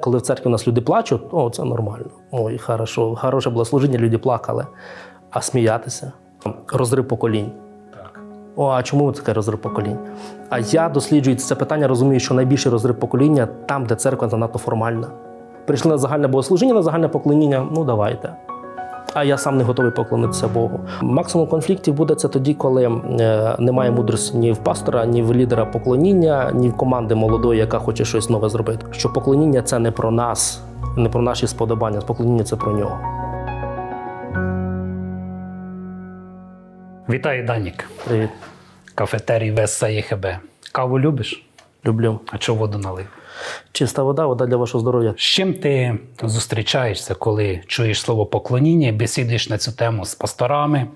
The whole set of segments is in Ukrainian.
Коли в церкві у нас люди плачуть, о, це нормально. Ой, хорошо, хороше було служіння, люди плакали. А сміятися, розрив поколінь. Так. О, а чому таке розрив поколінь? А я досліджую це питання, розумію, що найбільший розрив покоління там, де церква занадто формальна. Прийшли на загальне богослужіння, на загальне поклоніння, ну давайте. А я сам не готовий поклонитися Богу. Максимум конфліктів буде це тоді, коли е, немає мудрості ні в пастора, ні в лідера поклоніння, ні в команди молодої, яка хоче щось нове зробити. Що поклоніння це не про нас, не про наші сподобання. Поклоніння це про нього. Вітаю, Данік. Привіт, Кафетерій Веса ЄХБ. Каву любиш? Люблю. А чого воду налив? Чиста вода, вода для вашого здоров'я. З чим ти зустрічаєшся, коли чуєш слово поклоніння, бесідуєш на цю тему з пасторами,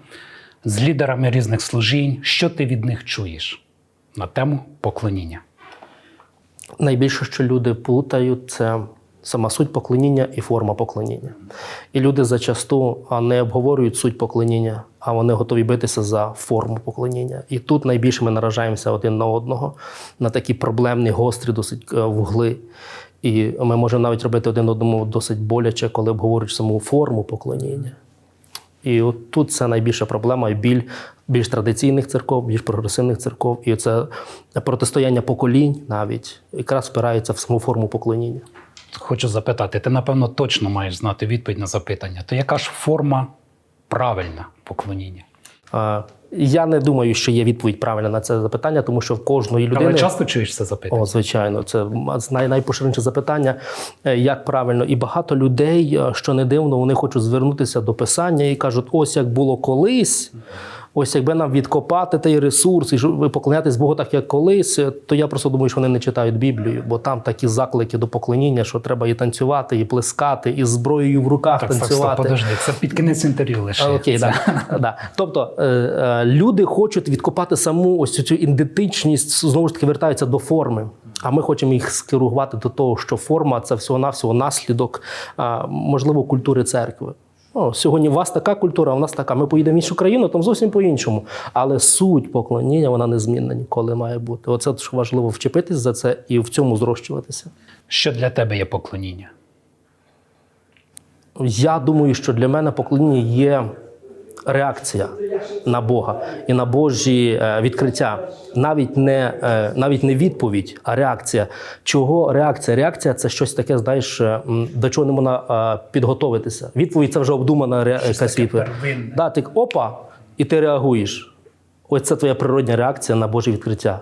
з лідерами різних служінь? Що ти від них чуєш на тему поклоніння? Найбільше, що люди плутають, це сама суть поклоніння і форма поклоніння. І люди зачасту не обговорюють суть поклоніння, а вони готові битися за форму поклоніння. І тут найбільше ми наражаємося один на одного на такі проблемні, гострі, досить е, вугли. І ми можемо навіть робити один одному досить боляче, коли обговорюють саму форму поклоніння. І от тут це найбільша проблема і біль більш традиційних церков, більш прогресивних церков. І це протистояння поколінь навіть якраз спирається в саму форму поклоніння. Хочу запитати, ти, напевно, точно маєш знати відповідь на запитання. То яка ж форма правильна поклоніння? А, Я не думаю, що є відповідь правильна на це запитання, тому що в кожної людини. Але часто чуєш це запитання? О, звичайно, це най- найпоширеніше запитання, е, як правильно. І багато людей, е, що не дивно, вони хочуть звернутися до писання і кажуть: ось як було колись. Ось якби нам відкопати той ресурс і поклонятись Богу так, як колись, е, то я просто думаю, що вони не читають Біблію, бо там такі заклики до поклоніння, що треба і танцювати, і плескати, і зброєю в руках Так, так, танцювати. подожди, це під кінець інтерв'ю лише. Окей, Це- да, да. Тобто е, е, люди хочуть відкопати саму ось цю ідентичність, знову ж таки вертаються до форми. А ми хочемо їх скерувати до того, що форма це всього-навсього наслідок, можливо, культури церкви. О, сьогодні у вас така культура, а у нас така. Ми поїдемо в іншу країну, там зовсім по-іншому. Але суть поклоніння вона незмінна ніколи має бути. Оце важливо вчепитись за це і в цьому зрощуватися. Що для тебе є поклоніння? Я думаю, що для мене поклоніння є реакція на Бога і на Божі е, відкриття. Навіть не, е, навіть не відповідь, а реакція. Чого реакція? Реакція це щось таке, знаєш, е, до чого не можна підготуватися. Відповідь це вже обдумана якась відповідь. Да, ти опа, і ти реагуєш. Ось це твоя природня реакція на Божі відкриття.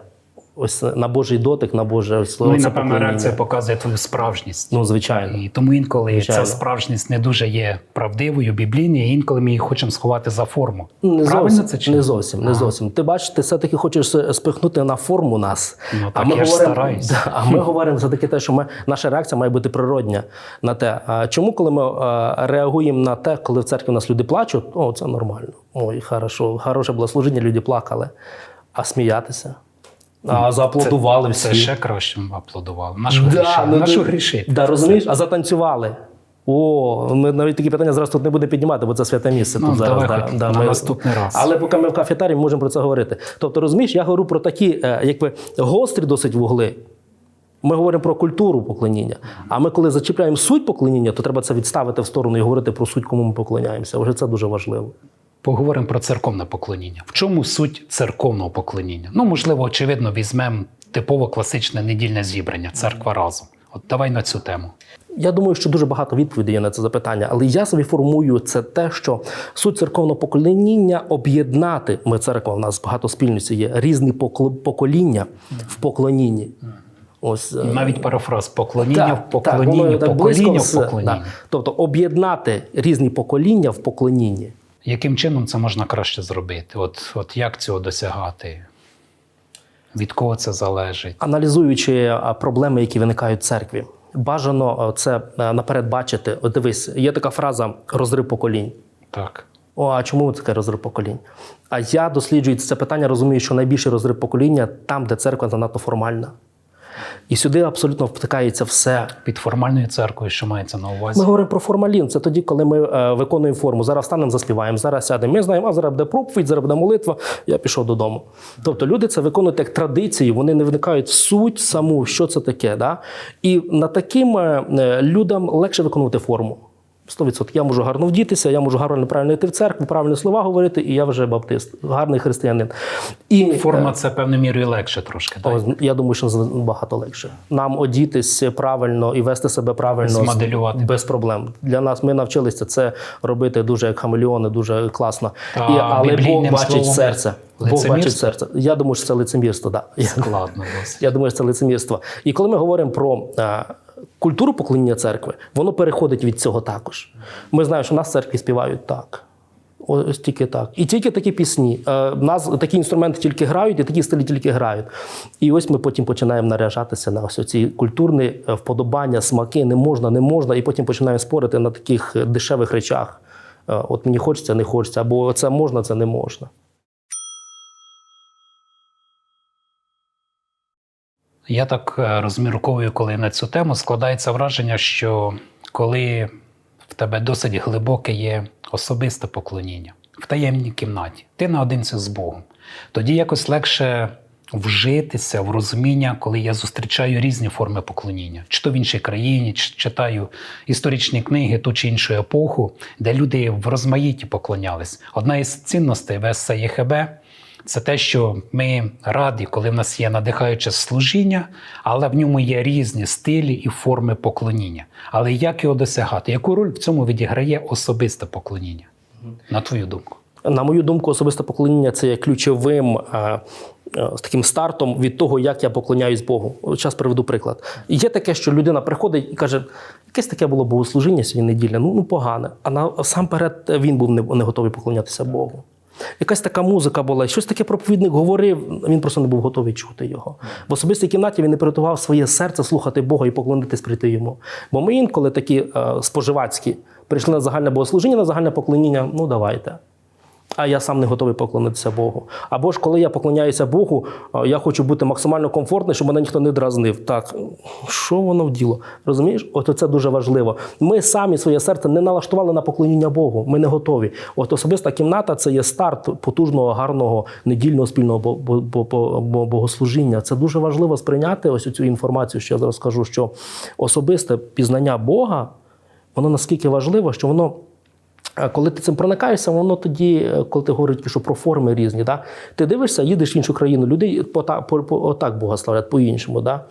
Ось на Божий дотик, на Боже ось, Ну і напевно реакція показує твою справжність. Ну, звичайно. І тому інколи Звичайно. ця справжність не дуже є правдивою, біблійною, і інколи ми її хочемо сховати за форму. Не Правильно зовсім, це чи не зовсім, не зовсім. Ти бачиш, ти все-таки хочеш спихнути на форму нас. Ну, так я ж стараюсь. Да, а ми говоримо все-таки те, що ми, наша реакція має бути природня на те. А чому, коли ми реагуємо на те, коли в церкві у нас люди плачуть, о, це нормально. Ой, хорошо, хороше було служіння, люди плакали. А сміятися? А зааплодували це, всі. Це ще краще аплодували. На що Да, грішити? ну, На що? Да, розумієш? А затанцювали. О, ми навіть такі питання зараз тут не буде піднімати, бо це святе місце. Ну, тут зараз, давай хоч на наступний раз. Але поки ми в кафетарі ми можемо про це говорити. Тобто, розумієш, я говорю про такі, е, якби гострі досить вугли. Ми говоримо про культуру поклоніння. А ми, коли зачіпляємо суть поклоніння, то треба це відставити в сторону і говорити про суть, кому ми поклоняємося. Вже це дуже важливо. Поговоримо про церковне поклоніння. В чому суть церковного поклоніння? Ну, можливо, очевидно, візьмемо типово класичне недільне зібрання, церква разом. От давай на цю тему. Я думаю, що дуже багато відповідей є на це запитання, але я собі формую це те, що суть церковного поклоніння об'єднати. Ми церква, в нас багато спільності є різні покоління в поклонінні. Ось е, Навіть парафраз поклоніння в поклонінні, воно так поклоніння близько в поклонінні. да. Тобто об'єднати різні покоління в поклонінні. Яким чином це можна краще зробити? От, от як цього досягати? Від кого це залежить? Аналізуючи проблеми, які виникають в церкві, бажано це наперед бачити. От дивись, є така фраза розрив поколінь. Так. О, а чому таке розрив поколінь? А я досліджую це питання, розумію, що найбільший розрив покоління там, де церква занадто формальна. І сюди абсолютно втикається все. Під формальною церквою, що мається на увазі. Ми говоримо про формалін. Це тоді, коли ми е, виконуємо форму. Зараз станемо, заспіваємо, зараз сядемо. Ми знаємо, а зараз буде проповідь, зараз буде молитва. Я пішов додому. Тобто люди це виконують як традиції, вони не виникають в суть саму, що це таке. Да? І на таким е, людям легше виконувати форму. 100%. Я можу гарно вдітися, я можу гарно правильно йти в церкву, правильні слова говорити, і я вже баптист, гарний християнин. І Форма це певною мірою легше трошки. Так? О, Я думаю, що набагато легше. Нам одітись правильно і вести себе правильно Змоделювати. без проблем. Для нас ми навчилися це робити дуже як хамелеони, дуже класно. Та і, але Бог бачить словом серце. Бог бачить серце. Я думаю, що це лицемірство. Да. Складно досить. я думаю, що це лицемірство. І коли ми говоримо про е, культуру поклоніння церкви, воно переходить від цього також. Ми знаємо, що в нас в церкві співають так. Ось тільки так. І тільки такі пісні. Е, в нас такі інструменти тільки грають, і такі стилі тільки грають. І ось ми потім починаємо наряжатися на ось ці культурні е, вподобання, смаки, не можна, не можна, і потім починаємо спорити на таких е, дешевих речах. От мені хочеться, не хочеться, або це можна, це не можна. Я так е, розмірковую, коли на цю тему складається враження, що коли в тебе досить глибоке є особисте поклоніння в таємній кімнаті, ти наодинці з Богом, тоді якось легше вжитися в розуміння, коли я зустрічаю різні форми поклоніння, чи то в іншій країні, чи читаю історичні книги ту чи іншу епоху, де люди в розмаїті поклонялись. Одна із цінностей ВСЦ ЄХБ це те, що ми раді, коли в нас є надихаюче служіння, але в ньому є різні стилі і форми поклоніння. Але як його досягати? Яку роль в цьому відіграє особисте поклоніння? На твою думку? На мою думку, особисте поклоніння це є ключовим е, е, з таким стартом від того, як я поклоняюсь Богу. Зараз приведу приклад. Є таке, що людина приходить і каже, якесь таке було богослужіння сьогодні неділя, ну, ну погане. А насамперед він був не, не готовий поклонятися Богу. Якась така музика була, щось таке проповідник говорив, він просто не був готовий чути його. В особистій кімнаті він не приготував своє серце слухати Бога і поклонитись прийти йому. Бо ми інколи такі е, споживацькі прийшли на загальне богослужіння, на загальне поклоніння, ну давайте а я сам не готовий поклонитися Богу. Або ж коли я поклоняюся Богу, я хочу бути максимально комфортним, щоб мене ніхто не дразнив. Так, що воно в діло? Розумієш? От це дуже важливо. Ми самі своє серце не налаштували на поклоніння Богу. Ми не готові. От особиста кімната це є старт потужного, гарного недільного спільного бо- бо- бо- бо- бо- богослужіння. Це дуже важливо сприйняти ось цю інформацію, що я зараз скажу, що особисте пізнання Бога, воно наскільки важливо, що воно. Коли ти цим проникаєшся, воно тоді, е, коли ти говориш що про форми різні, да? ти дивишся, їдеш в іншу країну, люди по, по, по, отак Бога славлять, по-іншому. Да?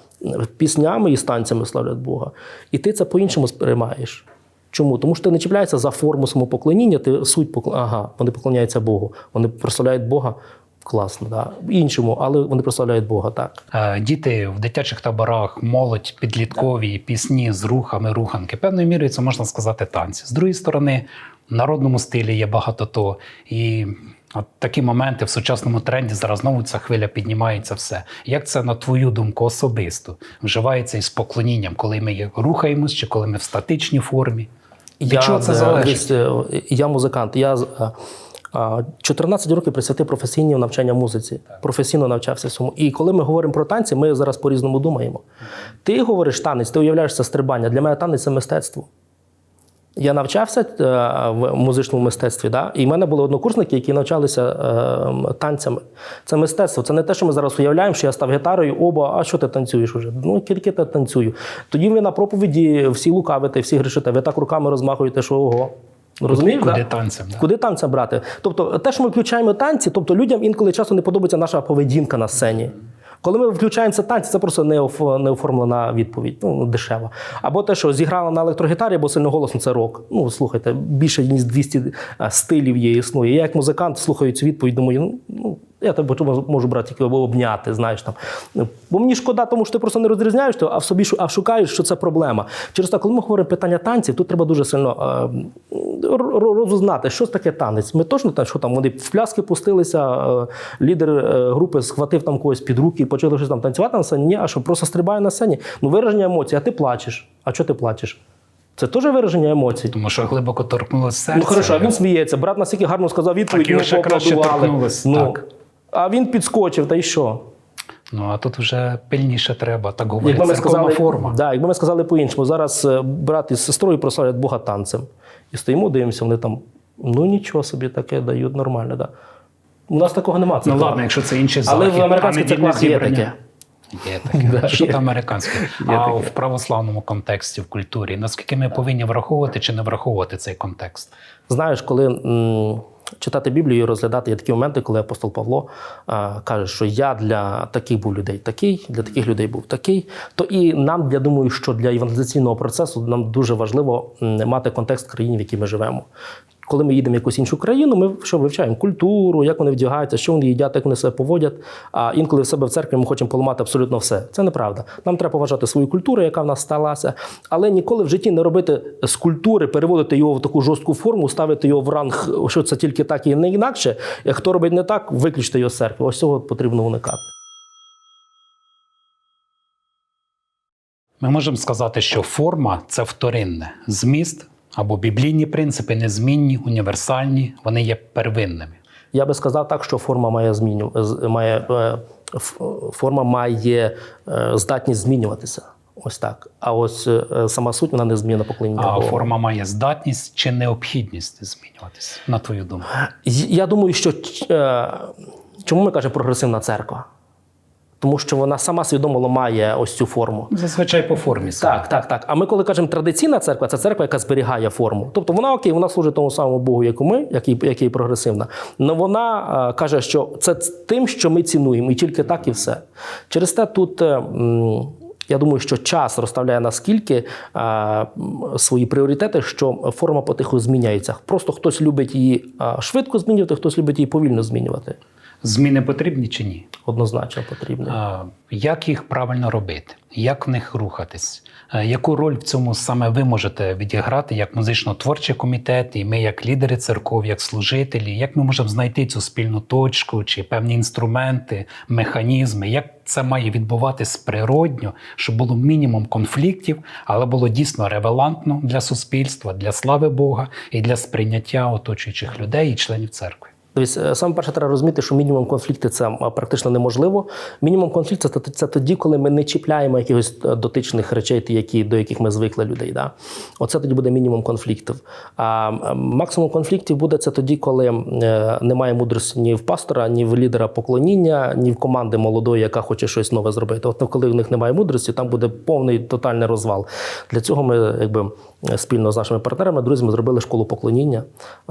Піснями і станцями славлять Бога. І ти це по-іншому сприймаєш. Чому? Тому що ти не чіпляєшся за форму самопоклоніння, ти суть покл... ага, вони поклоняються Богу. Вони прославляють Бога класно, да? іншому, але вони прославляють Бога так. Е, Діти в дитячих таборах, молодь, підліткові, пісні з рухами, руханки. Певною мірою це можна сказати танці. З другої сторони, в народному стилі є багато того. І от такі моменти в сучасному тренді зараз знову ця хвиля піднімається все. Як це, на твою думку, особисто вживається із поклонінням, коли ми рухаємось чи коли ми в статичній формі? Від чого це е, залежить? е, я музикант. Я з- е, а, 14 років присвятив професійному навчання музиці. Професійно навчався цьому. І коли ми говоримо про танці, ми зараз по-різному думаємо. Ти говориш танець, ти уявляєшся стрибання. Для мене танець це мистецтво. Я навчався е, в музичному мистецтві, да? і в мене були однокурсники, які навчалися е, танцями. Це мистецтво. Це не те, що ми зараз уявляємо, що я став гітарою, оба, а що ти танцюєш уже? Ну, тільки ти танцюю. Тоді ви на проповіді всі лукавите, всі грішите, ви так руками розмахуєте, що ого. Розумієш? Куди да? танцем? Да? Куди танця брати? Тобто, те, що ми включаємо танці, тобто людям інколи часу не подобається наша поведінка на сцені. Коли ми включаємо це танці, це просто не оф- відповідь, ну дешево. Або те, що зіграла на електрогітарі, бо сильно голосно це рок. Ну слухайте, більше ніж 200 стилів є існує. Я як музикант слухаю цю відповідь, думаю, ну. Ну я тебе можу- брати тільки обняти, знаєш там. Ну, Бо мені шкода, тому що ти просто не розрізняєш, а в собі а шукаєш, що це проблема. Через те, коли ми говоримо питання танців, тут треба дуже сильно е, розузнати, що таке танець. Ми точно там, що там вони в пляски пустилися, е, лідер е, групи схватив там когось під руки і почали щось там танцювати на сцені. Ні, а що просто стрибає на сцені. Ну, вираження емоцій, а ти плачеш. А чого ти плачеш? Це теж вираження емоцій. Тому що глибоко торкнулося серце. Ну хорошо, а він сміється. Брат настільки гарно сказав відповідь, ми поаплодували. Ну. А він підскочив, та й що? Ну а тут вже пильніше треба, так говорить, Якби ми сказали, форма. Да, якби ми сказали по-іншому, зараз е, брат із сестрою прославлять Бога танцем. І стоїмо, дивимося, вони там, ну нічого собі таке дають нормально. Да. У нас такого немає. Ну ладно, якщо це інший Але в американських церквах є таке. Є таке. Що там американське? А в православному контексті, в культурі, наскільки ми повинні враховувати чи не враховувати цей контекст? Знаєш, коли читати Біблію і розглядати є такі моменти, коли апостол Павло а, каже, що я для таких був людей такий, для таких людей був такий, то і нам, я думаю, що для евангелізаційного процесу нам дуже важливо мати контекст країни, в якій ми живемо. Коли ми їдемо в якусь іншу країну, ми що вивчаємо культуру, як вони вдягаються, що вони їдять, як вони себе поводять. А інколи в себе в церкві ми хочемо поламати абсолютно все. Це неправда. Нам треба поважати свою культуру, яка в нас сталася, але ніколи в житті не робити з культури, переводити його в таку жорстку форму, ставити його в ранг, що це тільки так і не інакше. Хто робить не так, виключте його з церкви. Ось цього потрібно уникати. Ми можемо сказати, що форма це вторинне. Зміст або біблійні принципи незмінні, універсальні, вони є первинними. Я би сказав так, що форма має зміню, має, е, форма має е, здатність змінюватися. Ось так. А ось е, сама суть вона не змінна поклоніння. А Богу. форма має здатність чи необхідність змінюватися, на твою думку. Я думаю, що чому ми кажемо прогресивна церква? Тому що вона сама свідомо має ось цю форму. Зазвичай по формі. саме. Так, так, так. А ми, коли кажемо традиційна церква, це церква, яка зберігає форму. Тобто вона окей, вона служить тому самому Богу, як і ми, який, який прогресивна. Але вона е, каже, що це тим, що ми цінуємо, і тільки так, і все. Через те тут. е, м, я думаю, що час розставляє наскільки е, м, свої пріоритети, що форма потиху зміняється. Просто хтось любить її е, швидко змінювати, хтось любить її повільно змінювати. Зміни потрібні чи ні? Однозначно потрібно. Як їх правильно робити? Як в них рухатись? Яку роль в цьому саме ви можете відіграти як музично-творчий комітет, і ми, як лідери церков, як служителі? Як ми можемо знайти цю спільну точку чи певні інструменти, механізми? Як це має відбуватись природньо, щоб було мінімум конфліктів, але було дійсно ревелантно для суспільства, для слави Бога і для сприйняття оточуючих людей і членів церкви? Е, саме перше треба розуміти, що мінімум конфлікту це практично неможливо. Мінімум конфлікту це, це тоді, коли ми не чіпляємо якихось е, дотичних речей, які, до яких ми звикли людей. Да? Оце тоді буде мінімум конфліктів. А максимум конфліктів буде це тоді, коли е, немає мудрості ні в пастора, ні в лідера поклоніння, ні в команди молодої, яка хоче щось нове зробити. От коли в них немає мудрості, там буде повний тотальний розвал. Для цього ми якби. е, Спільно з нашими партнерами, друзями, зробили школу поклоніння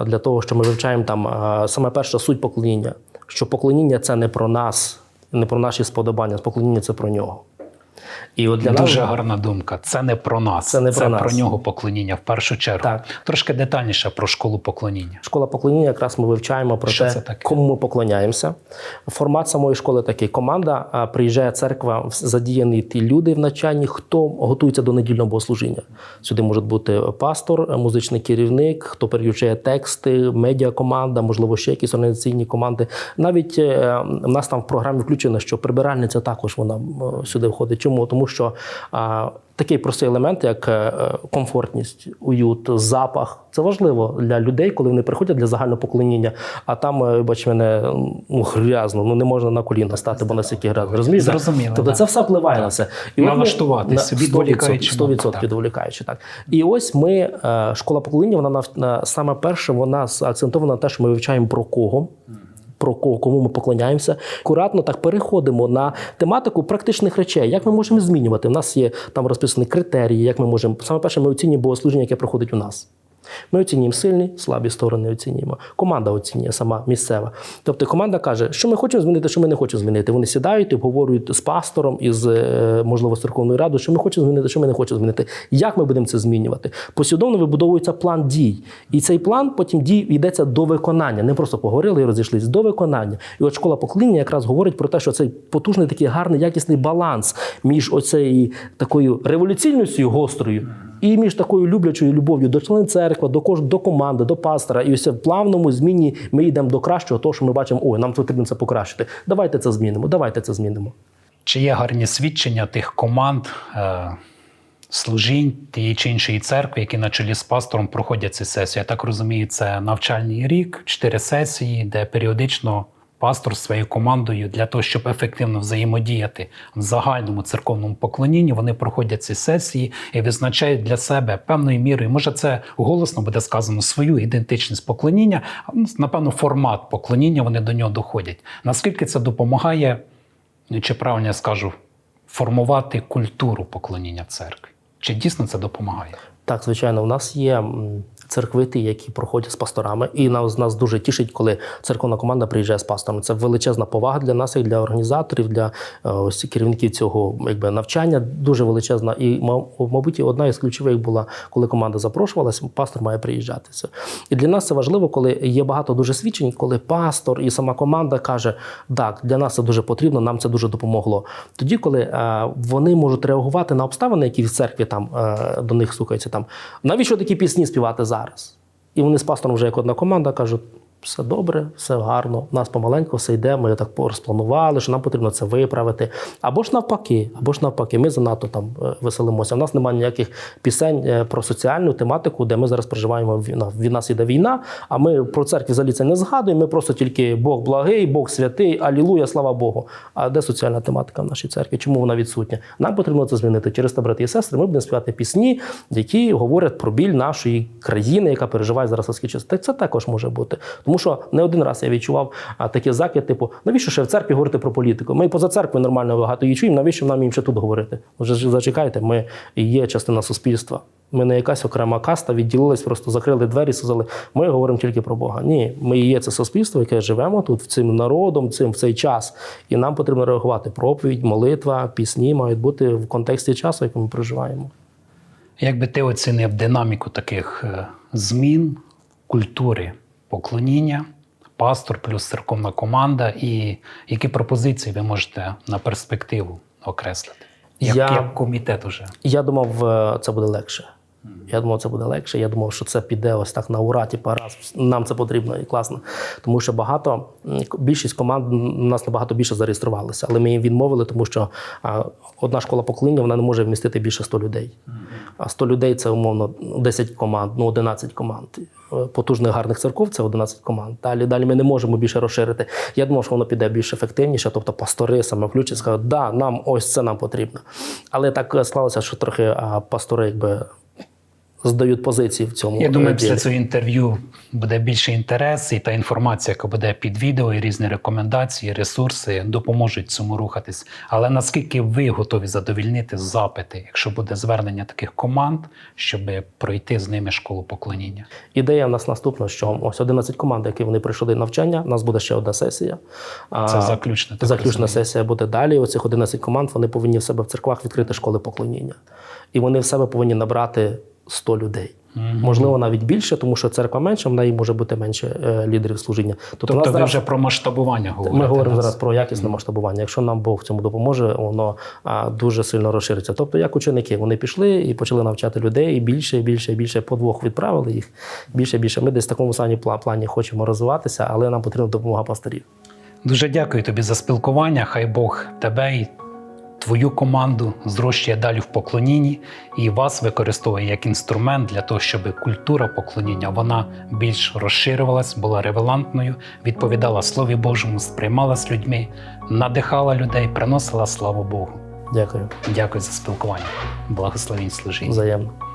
для того, що ми вивчаємо там а, саме перша суть поклоніння. Що поклоніння це не про нас, не про наші сподобання, поклоніння це про нього. І от для Дуже нас гарна думка. Це не про нас, Це не про нас. нього поклоніння в першу чергу. Так. Трошки детальніше про школу поклоніння. школа поклоніння, якраз ми вивчаємо про Що те, це таке? кому ми поклоняємося. Формат самої школи такий: команда а, приїжджає церква, задіяні ті люди в навчанні, хто готується до недільного богослужіння. Сюди може бути пастор, музичний керівник, хто переключає тексти, медіакоманда, можливо, ще якісь організаційні команди. Навіть е, в нас там в програмі включено, що прибиральниця також вона сюди входить. Чому? Тому що а, такий простий елемент, як е, е, комфортність, уют, запах. Це важливо для людей, коли вони приходять для загального поклоніння. А там, е, бач, мене ну, грязно, ну не можна на коліна стати, бо настільки грязно. Розумієш? Зрозуміло, Тобто да. це все впливає на все. І от ми- Налаштуватись, на- відволікаючи 100%, 100% так. відволікаючи, так. І ось ми, школа поклоніння, вона саме перше, вона акцентована на те, що ми вивчаємо про кого. Про кого, кому ми поклоняємося, акуратно так переходимо на тематику практичних речей, як ми можемо змінювати. У нас є там розписані критерії, як ми можемо. Саме перше, ми оцінюємо богослужіння, яке проходить у нас. Ми оцінюємо сильні, слабі сторони оцінюємо. Команда оцінює сама місцева. Тобто команда каже, що ми хочемо змінити, що ми не хочемо змінити. Вони сідають і обговорюють з пастором із е, можливо церковною радою, що ми хочемо змінити, що ми не хочемо змінити. Як ми будемо це змінювати? Послідовно вибудовується план дій, і цей план потім дій йдеться до виконання. Не просто поговорили і розійшлись до виконання. І от школа поклоніння якраз говорить про те, що цей потужний такий гарний якісний баланс між оцею такою революційністю гострою і між такою люблячою любов'ю до членів церкви, до кож до команди, до пастора. І ось в плавному зміні ми йдемо до кращого, того, що ми бачимо, ой, нам потрібно це покращити. Давайте це змінимо, давайте це змінимо. Чи є гарні свідчення тих команд, е, служінь тієї чи іншої церкви, які на чолі з пастором проходять ці сесії? Я так розумію, це навчальний рік, чотири сесії, де періодично пастор своєю командою для того, щоб ефективно взаємодіяти в загальному церковному поклонінні, вони проходять ці сесії і визначають для себе певною мірою. Може, це голосно буде сказано свою ідентичність поклоніння, ну, напевно, формат поклоніння вони до нього доходять. Наскільки це допомагає, чи правильно я скажу, формувати культуру поклоніння в церкві? Чи дійсно це допомагає? Так, звичайно, у нас є церквити, які проходять з пасторами, і нас, нас дуже тішить, коли церковна команда приїжджає з пастором. Це величезна повага для нас, як для організаторів, для е, ось керівників цього якби навчання. Дуже величезна. І мабуть, одна із ключових була, коли команда запрошувалася, пастор має приїжджати. І для нас це важливо, коли є багато дуже свідчень, коли пастор і сама команда каже, так, для нас це дуже потрібно, нам це дуже допомогло. Тоді, коли е, вони можуть реагувати на обставини, які в церкві там е, до них стукаються, там навіщо такі пісні співати зараз? І вони з пастором вже як одна команда кажуть. Все добре, все гарно. У нас помаленьку все йде. Ми так розпланували, що нам потрібно це виправити. Або ж навпаки, або ж навпаки, ми занадто там е, веселимося. У нас немає ніяких пісень е, про соціальну тематику, де ми зараз проживаємо. Від нас іде війна, а ми про церкві взагалі це не згадуємо. Ми просто тільки Бог благий, Бог святий, алілуя, слава Богу. А де соціальна тематика в нашій церкві? Чому вона відсутня? Нам потрібно це змінити. Через те, брати і сестри, ми будемо співати пісні, які говорять про біль нашої країни, яка переживає зараз це також може бути. Тому що не один раз я відчував такі закид, типу, навіщо ще в церкві говорити про політику? Ми поза церквою нормально багато її чуємо, навіщо нам їм ще тут говорити? Вже ж зачекайте, ми є частина суспільства. Ми не якась окрема каста, відділились, просто закрили двері, сказали, ми говоримо тільки про Бога. Ні, ми є це суспільство, яке живемо тут, цим народом, цим в цей час. І нам потрібно реагувати. Проповідь, молитва, пісні мають бути в контексті часу, який ми проживаємо. Як би ти оцінив динаміку таких е, змін культури поклоніння, пастор плюс церковна команда, і які пропозиції ви можете на перспективу окреслити? Як, Я- як комітет уже? Я думав, е, це буде легше. Я думав, це буде легше. Я думав, що це піде ось так на ура, типу, раз нам це потрібно і класно. Тому що багато більшість команд у нас набагато більше зареєструвалися, але ми їм відмовили, тому що а, одна школа поклоніння вона не може вмістити більше 100 людей. А 100 людей це умовно 10 команд, ну 11 команд. Е, Потужних гарних церков це 11 команд. Далі далі ми не можемо більше розширити. Я думав, що воно піде більш ефективніше, тобто пастори саме включать, скажуть, да, нам ось це нам потрібно. Але так е, склалося, що трохи а, пастори якби здають позиції в цьому. Я думаю, після цього інтерв'ю буде більше інтерес, і та інформація, яка буде під відео, і різні рекомендації, ресурси допоможуть цьому рухатись. Але наскільки ви готові задовільнити запити, якщо буде звернення таких команд, щоб пройти з ними школу поклоніння? Ідея в нас наступна, що ось 11 команд, які вони пройшли навчання, у нас буде ще одна сесія. Це заключна так Заключна розумію. сесія буде далі. Оцих 11 команд вони повинні в себе в церквах відкрити школи поклоніння. І вони в себе повинні набрати 100 людей. Можливо, навіть більше, тому що церква менша, в неї може бути менше е, лідерів служіння. Тобто, Тобто нас ви зараз- вже про масштабування говорите. ми говоримо да? зараз про якісне масштабування. Якщо нам Бог в цьому допоможе, воно а, дуже сильно розшириться. Тобто, як ученики, вони пішли і почали навчати людей, і більше, і більше, і більше по двох відправили їх. Більше, і більше. Ми десь в такому самі плані хочемо розвиватися, але нам потрібна допомога пасторів. Дуже дякую тобі за спілкування. Хай Бог тебе і твою команду зрощує далі в поклонінні і вас використовує як інструмент для того, щоб культура поклоніння вона більш розширювалась, була ревелантною, відповідала Слові Божому, сприймалась людьми, надихала людей, приносила славу Богу. Дякую. Дякую за спілкування. Благословінь служіння. Взаємно.